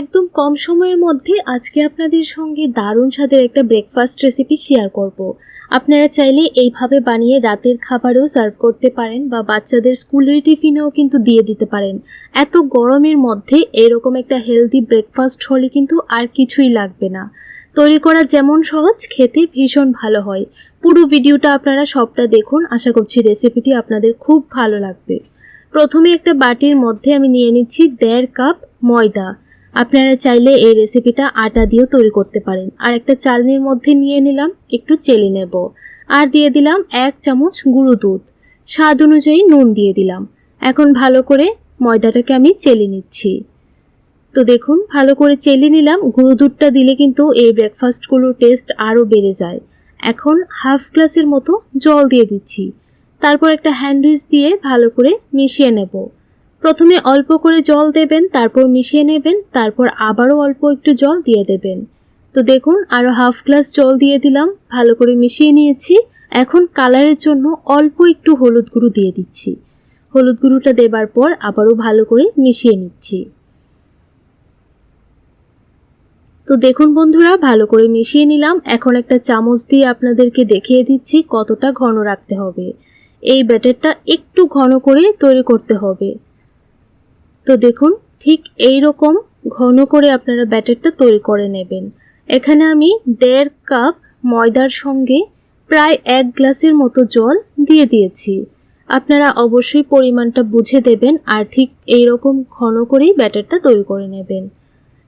একদম কম সময়ের মধ্যে আজকে আপনাদের সঙ্গে দারুণ স্বাদের একটা ব্রেকফাস্ট রেসিপি শেয়ার করব। আপনারা চাইলে এইভাবে বানিয়ে রাতের খাবারেও সার্ভ করতে পারেন বা বাচ্চাদের স্কুলের টিফিনেও কিন্তু দিয়ে দিতে পারেন। এত গরমের মধ্যে এরকম একটা হেলদি ব্রেকফাস্ট হলে কিন্তু আর কিছুই লাগবে না। তৈরি করা যেমন সহজ, খেতে ভীষণ ভালো হয়। পুরো ভিডিওটা আপনারা সবটা দেখুন, আশা করছি রেসিপিটি আপনাদের খুব ভালো লাগবে। প্রথমে একটা বাটির মধ্যে আমি নিয়ে নিচ্ছি দেড় কাপ ময়দা। আপনারা চাইলে এই রেসিপিটা আটা দিয়েও তৈরি করতে পারেন। আর একটা চালনির মধ্যে নিয়ে নিলাম, একটু চেলে নেব। আর দিয়ে দিলাম এক চামচ গুঁড়ো দুধ। স্বাদ অনুযায়ী নুন দিয়ে দিলাম। এখন ভালো করে ময়দাটাকে আমি চেলে নিচ্ছি। তো দেখুন, ভালো করে চেলে নিলাম। গুঁড়ো দুধটা দিলে কিন্তু এই ব্রেকফাস্টগুলোর টেস্ট আরও বেড়ে যায়। এখন হাফ গ্লাসের মতো জল দিয়ে দিচ্ছি। তারপর একটা হ্যান্ডউইচ দিয়ে ভালো করে মিশিয়ে নেব। প্রথমে অল্প করে জল দেবেন, তারপর মিশিয়ে নেবেন, তারপর আবারও অল্প একটু জল দিয়ে দেবেন। তো দেখুন আরও হাফ গ্লাস জল দিয়ে দিলাম, ভালো করে মিশিয়ে নিয়েছি। এখন কালারের জন্য অল্প একটু হলুদ গুঁড়ো দিয়ে দিচ্ছি। হলুদ গুঁড়োটা দেবার পর আবারও ভালো করে মিশিয়ে নিচ্ছি। তো দেখুন বন্ধুরা, ভালো করে মিশিয়ে নিলাম। এখন একটা চামচ দিয়ে আপনাদেরকে দেখিয়ে দিচ্ছি কতটা ঘন রাখতে হবে। এই ব্যাটারটা একটু ঘন করে তৈরি করতে হবে। তো দেখুন, ঠিক এই রকম ঘন করে আপনারা ব্যাটারটা তৈরি করে নেবেন। এখানে আমি দেড় কাপ ময়দার সঙ্গে প্রায় এক গ্লাসের মতো জল দিয়ে দিয়েছি। আপনারা অবশ্যই পরিমাণটা বুঝে দেবেন আর ঠিক এই রকম ঘন করেই ব্যাটারটা তৈরি করে নেবেন।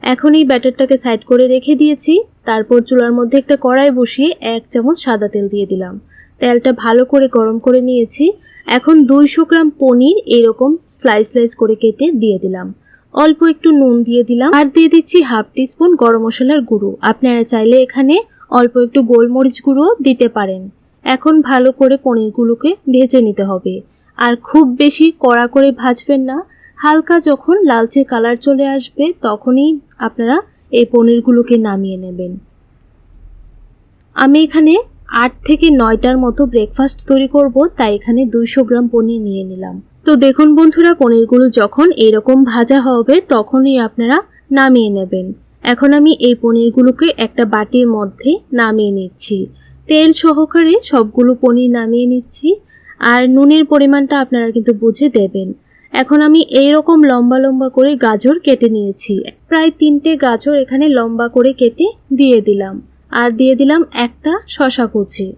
এখন এই ব্যাটারটাকে সাইড করে রেখে দিয়েছি। তারপর চুলার মধ্যে একটা কড়াই বসিয়ে এক চামচ সাদা তেল দিয়ে দিলাম। তেলটা ভালো করে গরম করে নিয়েছি। এখন দুইশো গ্রাম পনির এরকম স্লাইস স্লাইস করে কেটে দিয়ে দিলাম। অল্প একটু নুন দিয়ে দিলাম। আর দিয়ে দিচ্ছি হাফ টিস্পুন গরম মশলার গুঁড়ো। আপনারা চাইলে এখানে অল্প একটু গোলমরিচ গুঁড়ো দিতে পারেন। এখন ভালো করে পনিরগুলোকে ভেজে নিতে হবে। আর খুব বেশি কড়া করে ভাজবেন না। হালকা যখন লালচে কালার চলে আসবে, তখনই আপনারা এই পনিরগুলোকে নামিয়ে নেবেন। আমি এখানে আট থেকে নয়টার মতো ব্রেকফাস্ট তৈরি করব, তাই এখানে দুইশো গ্রাম পনির নিয়ে নিলাম। তো দেখুন বন্ধুরা, পনিরগুলো যখন এরকম ভাজা হবে, তখনই আপনারা নামিয়ে নেবেন। এখন আমি এই পনিরগুলোকে একটা বাটির মধ্যে নামিয়ে নিচ্ছি। তেল সহকারে সবগুলো পনির নামিয়ে নিচ্ছি, আর নুনের পরিমাণটা আপনারা কিন্তু বুঝে দেবেন। এখন আমি এই রকম লম্বা লম্বা করে গাজর কেটে নিয়েছি। প্রায় তিনটে গাজর এখানে লম্বা করে কেটে দিয়ে দিলাম। আর দিয়ে দিলাম একটা শশা কুচি।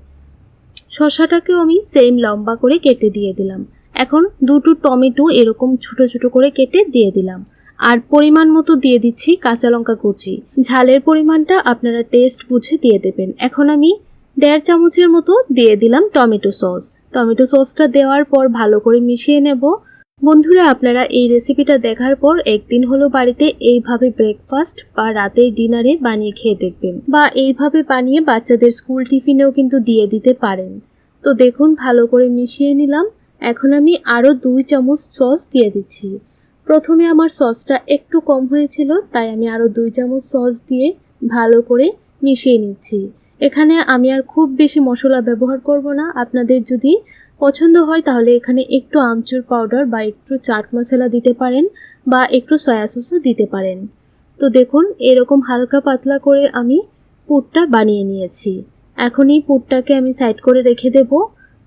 শশাটাকেও আমি সেম লম্বা করে কেটে দিয়ে দিলাম। এখন দুটো টমেটো এরকম ছোট ছোট করে কেটে দিয়ে দিলাম। আর পরিমাণ মতো দিয়ে দিচ্ছি কাঁচা লঙ্কা কুচি। ঝালের পরিমাণটা আপনারা টেস্ট বুঝে দিয়ে দেবেন। এখন আমি দেড় চামচের মতো দিয়ে দিলাম টমেটো সস। টমেটো সসটা দেওয়ার পর ভালো করে মিশিয়ে নেব। বন্ধুরা, আপনারা এই রেসিপিটা দেখার পর একদিন হলো বাড়িতে এইভাবে ব্রেকফাস্ট বা রাতের ডিনারে বানিয়ে খেয়ে দেখবেন বা এইভাবে বানিয়ে বাচ্চাদের স্কুল টিফিনেও কিন্তু দিয়ে দিতে পারেন। তো দেখুন, ভালো করে মিশিয়ে নিলাম। এখন আমি আরও দুই চামচ সস দিয়ে দিচ্ছি। প্রথমে আমার সসটা একটু কম হয়েছিল, তাই আমি আরও দুই চামচ সস দিয়ে ভালো করে মিশিয়ে নিচ্ছি। এখানে আমি আর খুব বেশি মশলা ব্যবহার করব না। আপনাদের যদি পছন্দ হয়, তাহলে এখানে একটু আমচুর পাউডার বা একটু চাট মশলা দিতে পারেন বা একটু সয়া সসও দিতে পারেন। তো দেখুন, এরকম হালকা পাতলা করে আমি পুরটা বানিয়ে নিয়েছি। এখন এই পুরটাকে আমি সাইড করে রেখে দেব।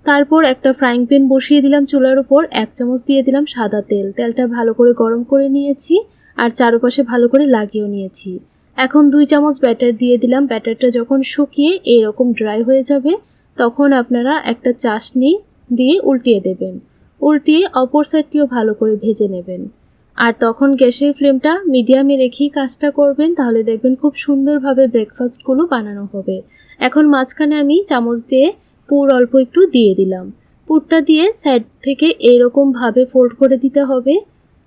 তারপর একটা ফ্রাইং প্যান বসিয়ে দিলাম চুলার উপর, এক চামচ দিয়ে দিলাম সাদা তেল। তেলটা ভালো করে গরম করে নিয়েছি আর চারপাশে ভালো করে লাগিয়েও নিয়েছি। এখন দুই চামচ ব্যাটার দিয়ে দিলাম। ব্যাটারটা যখন শুকিয়ে এরকম ড্রাই হয়ে যাবে, তখন আপনারা একটা চাশনি দিয়ে উল্টিয়ে দেবেন। উল্টিয়ে অপর সাইডটিও ভালো করে ভেজে নেবেন। আর তখন গ্যাসের ফ্লেমটা মিডিয়ামে রেখেই কাজটা করবেন, তাহলে দেখবেন খুব সুন্দরভাবে ব্রেকফাস্টগুলো বানানো হবে। এখন মাঝখানে আমি চামচ দিয়ে পুর অল্প একটু দিয়ে দিলাম। পুরটা দিয়ে সাইড থেকে এরকমভাবে ফোল্ড করে দিতে হবে।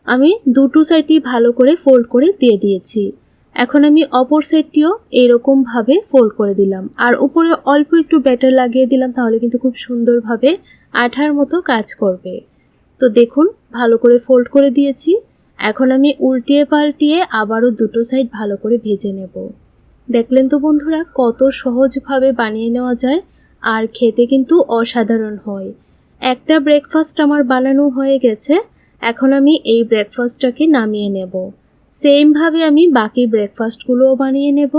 আমি দুটো সাইডই ভালো করে ফোল্ড করে দিয়ে দিয়েছি। এখন আমি অপর সাইডটিও এইরকমভাবে ফোল্ড করে দিলাম। আর উপরে অল্প একটু ব্যাটার লাগিয়ে দিলাম, তাহলে কিন্তু খুব সুন্দরভাবে আঠার মতো কাজ করবে। তো দেখুন, ভালো করে ফোল্ড করে দিয়েছি। এখন আমি উল্টিয়ে পাল্টিয়ে আবারও দুটো সাইড ভালো করে ভেজে নেব। দেখলেন তো বন্ধুরা, কত সহজভাবে বানিয়ে নেওয়া যায়, আর খেতে কিন্তু অসাধারণ হয়। একটা ব্রেকফাস্ট আমার বানানো হয়ে গেছে, এখন আমি এই ব্রেকফাস্টটাকে নামিয়ে নেব। সেমভাবে আমি বাকি ব্রেকফাস্টগুলোও বানিয়ে নেব।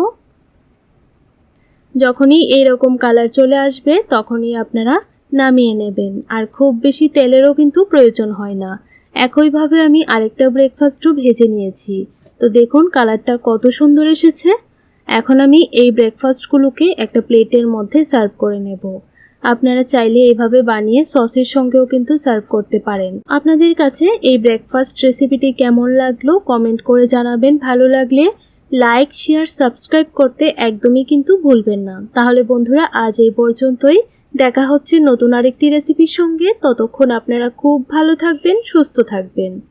যখনই এইরকম কালার চলে আসবে, তখনই আপনারা নামিয়ে নেবেন। আর খুব বেশি তেলেরও কিন্তু প্রয়োজন হয় না। একইভাবে আমি আরেকটা ব্রেকফাস্টও ভেজে নিয়েছি। তো দেখুন কালারটা কত সুন্দর এসেছে। এখন আমি এই ব্রেকফাস্টগুলোকে একটা প্লেটের মধ্যে সার্ভ করে নেব। আপনারা চাইলে এভাবে বানিয়ে সসের সঙ্গেও কিন্তু সার্ভ করতে পারেন। আপনাদের কাছে এই ব্রেকফাস্ট রেসিপিটি কেমন লাগল কমেন্ট করে জানাবেন। ভালো লাগলে লাইক শেয়ার সাবস্ক্রাইব করতে একদমই কিন্তু ভুলবেন না। তাহলে বন্ধুরা আজ এই পর্যন্তই। দেখা হচ্ছে নতুন আরেকটি রেসিপির সঙ্গে। ততক্ষণ আপনারা খুব ভালো থাকবেন সুস্থ থাকবেন।